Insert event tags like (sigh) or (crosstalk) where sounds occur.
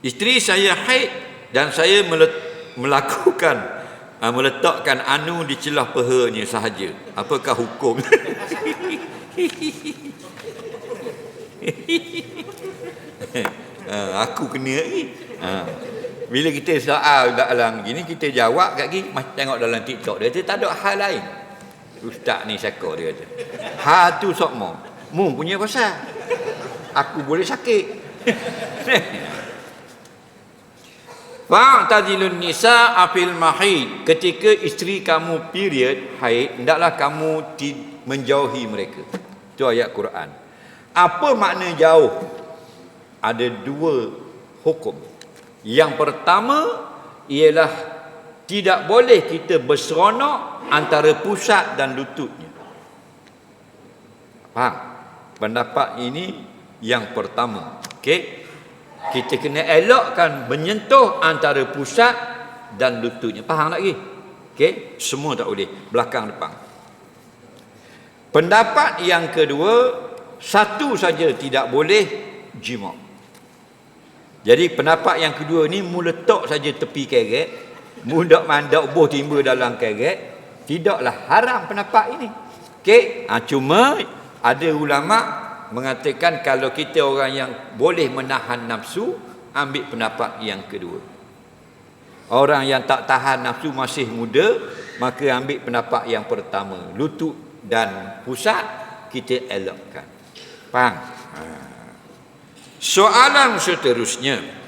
Isteri saya haid dan saya melakukan uh, (laughs) meletakkan anu di celah pehanya sahaja. Apakah hukum? uh, (laughs) aku kena lagi. Uh. Bila kita soal dalam gini kita jawab kat gini macam tengok dalam TikTok dia kata tak ada hal lain. Ustaz ni syakor dia kata. Ha tu sok mo. Mu punya pasal. Aku boleh sakit. (laughs) Fa'tazilun nisa afil mahid. Ketika isteri kamu period haid, hendaklah kamu menjauhi mereka. Itu ayat Quran. Apa makna jauh? Ada dua hukum. Yang pertama ialah tidak boleh kita berseronok antara pusat dan lututnya. Faham? Pendapat ini yang pertama. Okey. Kita kena elokkan menyentuh antara pusat dan lututnya. Faham tak lagi? Okey, semua tak boleh. Belakang depan. Pendapat yang kedua, satu saja tidak boleh jima. Jadi pendapat yang kedua ni mu letak saja tepi keret, mu dak mandak buh timba dalam keret, tidaklah haram pendapat ini. Okey, ha, cuma ada ulama mengatakan kalau kita orang yang boleh menahan nafsu ambil pendapat yang kedua orang yang tak tahan nafsu masih muda maka ambil pendapat yang pertama lutut dan pusat kita elakkan. faham? Ha. Soalan seterusnya